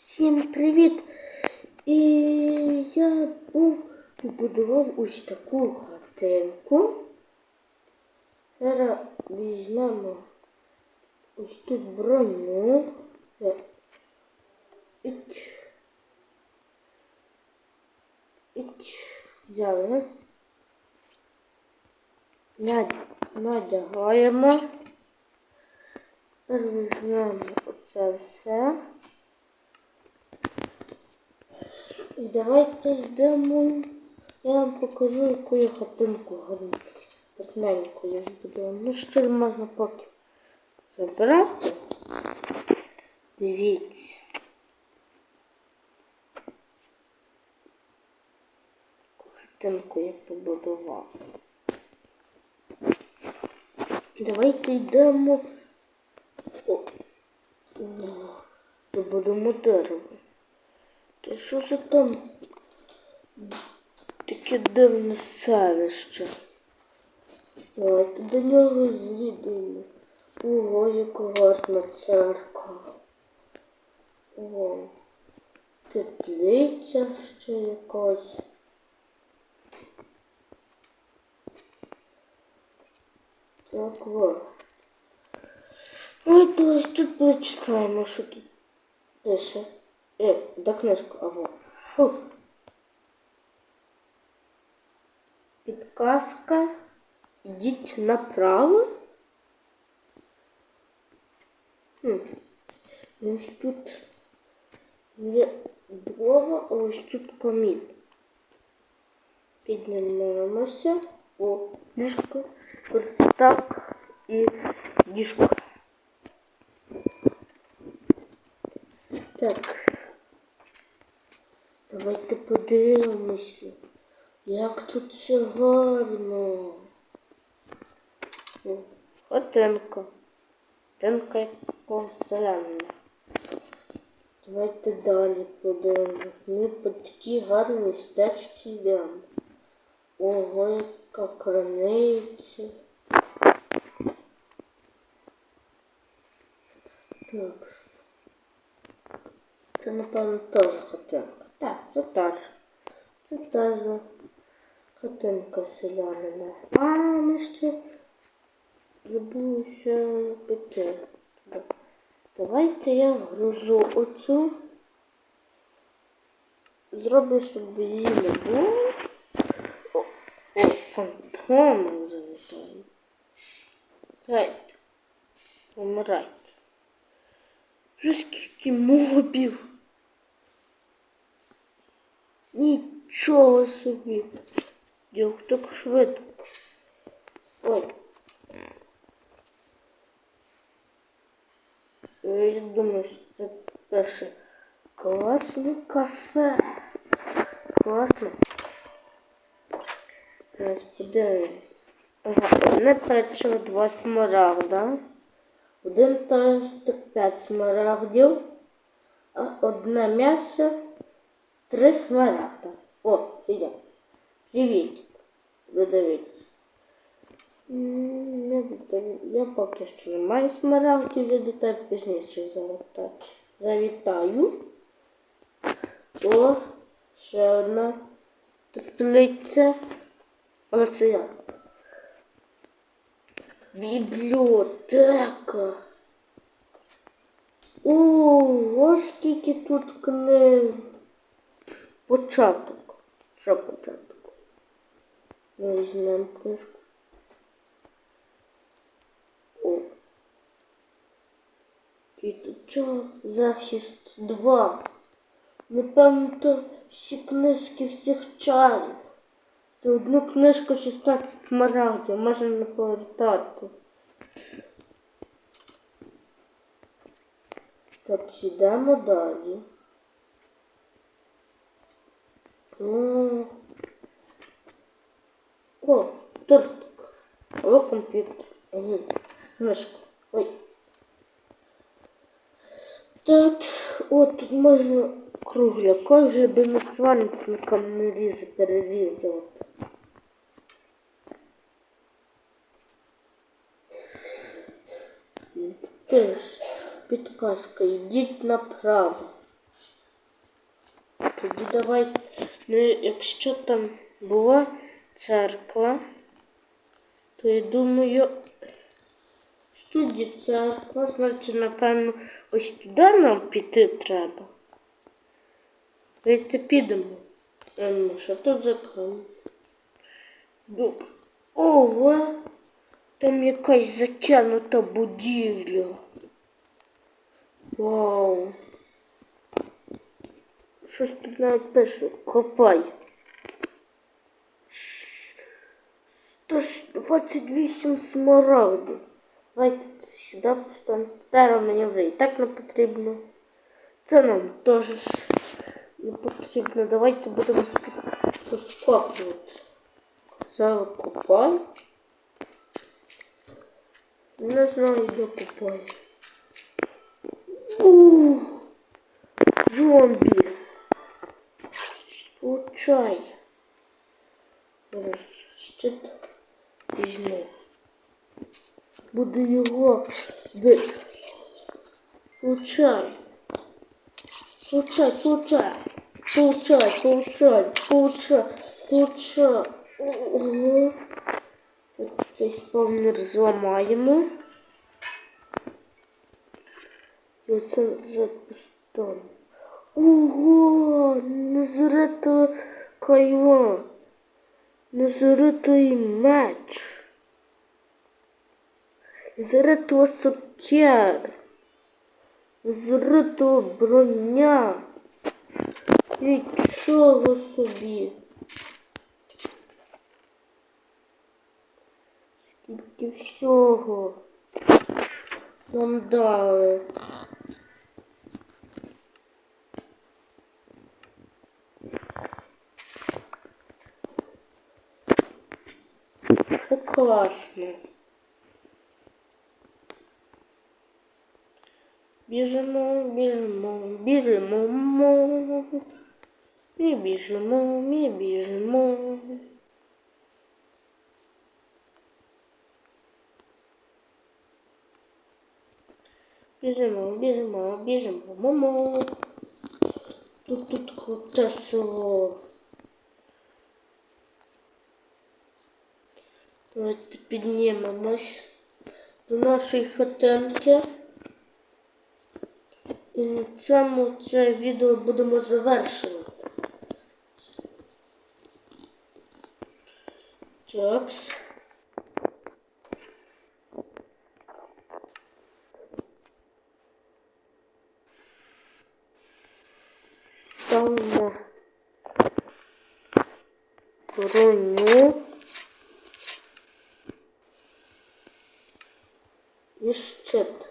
Всім привіт! І я був побудував ось таку гатинку. Зараз візьмемо ось тут броню. Іч. Іч. Взяли. Надягаємо. Тепер візьмемо оце все. І давайте йдемо. Я вам покажу, яку я хатинку гарну. Гарненьку я збудувала. Ну що можна поки забрати. Дивіться. Яку хатинку я побудував. Давайте йдемо. О, добудемо дерево. Та що це там таке дивне селище? Давайте до нього звідуємо. Ого, яка гарна церква. О, теплиця ще якась. Так, вот. Давайте ось тут прочитаємо, що тут пише. Е, да книжка, або. Фух. Підказка. Ідіть направо. Хм. Ось тут є дрова, а ось тут камін. Піднімаємося. О, ліжко, верстак і діжка. Так. Давайте подивимося, як тут все гарно. Хатинка. Хатинка селянина. Давайте далі подивимось. Ми по такій гарній стежці йдемо. Ого, яка краниця. Так. Це, напевно, теж хатинка. Так, це та ж. Це та ж хатинка селянина. А, ми ще забулося піти. Давайте я грузу оцю. Зроблю, щоб її не було. О, о фантомом залітаю. Гайте. Помирайте. Вже скільки мобів. Нічого собі. Як так швидко. Ой. Я думаю, що це перше класне кафе. Класно. Зараз подивимось. Ага, одне печиво, два смарагда. Один тостик, п'ять смарагдів, а одне м'ясо, три смарагда. О, сидять. Привіт. Додивіться. Я, поки що не маю смарагдів, я до тебе пізніше завітаю. Завітаю. О, ще одна теплиця. Ось я. Бібліотека. Ого, скільки тут книг. Початок. Що початок? Ми візьмемо книжку. О. Діточок, захист 2. Напевно, то всі книжки всіх чарів. За одну книжку 16 смарагдів, можна не повертати. Так, сідемо далі. О, тортик. О, комп'ютер. Ага, Ой. Так, от тут можна кругляка, гриби на свальницникам не різи перерізувати. Теж підказка, йдіть направо. Тоді давай, ну, якщо там була церква, то я думаю, студія церква, значить, напевно, ось туди нам піти треба. Давайте підемо. Ем, що тут за? Добре. Ого, там якась затягнута будівля. Вау. Щось тут навіть пише. Копай. 128 смарагдів. Давайте сюди поставимо. Зараз мені вже і так не потрібно. Це нам теж не потрібно. Давайте будемо розкопувати. Зараз копай. Не знаю, де копай. Ух, бити. Получай. Получай, получай. Получай, получай, получай, получай. Ого. От цей спавнер зламаємо. І оце запустимо. Ого, незрито кайва. Незритий меч. Незрито сокер. Незрито броня. Нічого собі. Скільки всього нам дали. Класно. Біжимо, біжимо, біжимо, мо. Ми біжимо, ми біжимо. Біжимо, біжимо, біжимо, мамо. Тут тут круте село. Давайте піднімемось до нашої хатинки. І на цьому це відео будемо завершувати. Так. Ставимо броню. І щит.